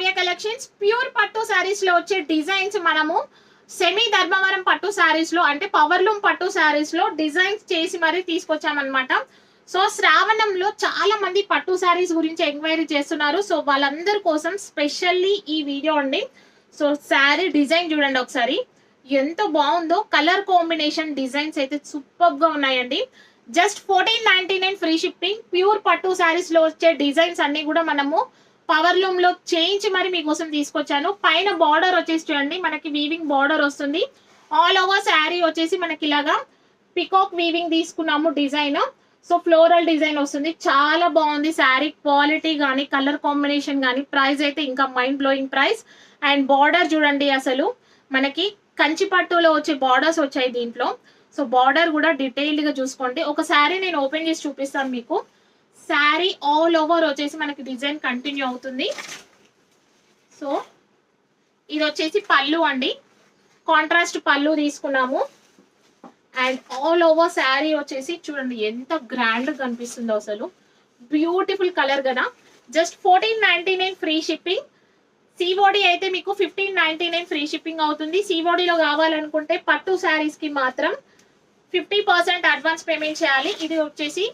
Kavya collections. Pure పట్టు శారీస్లో వచ్చే డిజైన్స్ మనము సెమీ ధర్మవరం పట్టు శారీస్లో అంటే పవర్లూమ్ పట్టు శారీస్లో డిజైన్స్ చేసి మరీ తీసుకొచ్చామన్నమాట. సో శ్రావణంలో చాలా మంది పట్టు శారీస్ గురించి ఎంక్వైరీ చేస్తున్నారు. సో వాళ్ళందరి కోసం స్పెషల్లీ ఈ వీడియో అండి. సో శారీ డిజైన్ చూడండి ఒకసారి. ఎంత బాగుందో కలర్ కాంబినేషన్ డిజైన్స్ అయితే సూపర్గా ఉన్నాయండి. Just fourteen ninety nine free shipping. Pure పట్టు శారీస్లో వచ్చే డిజైన్స్ అన్ని కూడా మనము పవర్ లూమ్లో చేయించి మరి మీకోసం తీసుకొచ్చాను. పైన బార్డర్ వచ్చేసి చూడండి మనకి వీవింగ్ బార్డర్ వస్తుంది. ఆల్ ఓవర్ శారీ వచ్చేసి మనకి ఇలాగా పికాక్ వీవింగ్ తీసుకున్నాము డిజైన్ సో ఫ్లోరల్ డిజైన్ వస్తుంది. చాలా బాగుంది శారీ క్వాలిటీ కానీ కలర్ కాంబినేషన్ కానీ ప్రైస్ అయితే ఇంకా mind blowing price and border చూడండి అసలు. మనకి కంచి పట్టులో వచ్చే బార్డర్స్ వచ్చాయి దీంట్లో. సో బార్డర్ కూడా డీటెయిల్డ్గా చూసుకోండి. ఒక శారీ నేను ఓపెన్ చేసి చూపిస్తాను మీకు. శారీ ఆల్ ఓవర్ వచ్చేసి మనకి డిజైన్ కంటిన్యూ అవుతుంది. సో ఇది వచ్చేసి పళ్ళు అండి. కాంట్రాస్ట్ పళ్ళు తీసుకున్నాము. అండ్ ఆల్ ఓవర్ శారీ వచ్చేసి చూడండి ఎంత గ్రాండ్ కనిపిస్తుందో అసలు. బ్యూటిఫుల్ కలర్ కదా. Just fourteen ninety nine free shipping COD అయితే మీకు fifteen ninety nine free shipping అవుతుంది. సిఓడిలో కావాలనుకుంటే పట్టు శారీస్కి మాత్రం ఫిఫ్టీ పర్సెంట్ అడ్వాన్స్ పేమెంట్ చేయాలి. ఇది వచ్చేసి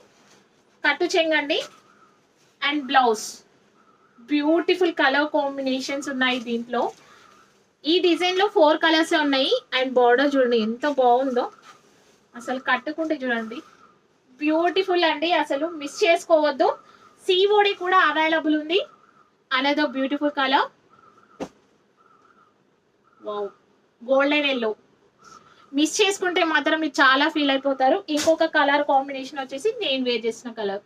కట్టు చెంగండి and blouse. Beautiful colour combinations ఉన్నాయి దీంట్లో. ఈ డిజైన్లో ఫోర్ కలర్స్ ఉన్నాయి అండ్ బార్డర్ చూడండి ఎంత బాగుందో. అసలు కట్టుకుంటే చూడండి. బ్యూటిఫుల్ అండి అసలు మిస్ చేసుకోవద్దు. సీఓడి కూడా అవైలబుల్ ఉంది. Another beautiful colour wow golden yellow miss చేసుకుంటే మాత్రం మీరు చాలా ఫీల్ అయిపోతారు. ఇంకొక కలర్ కాంబినేషన్ వచ్చేసి నేను వేర్ చేసిన కలర్.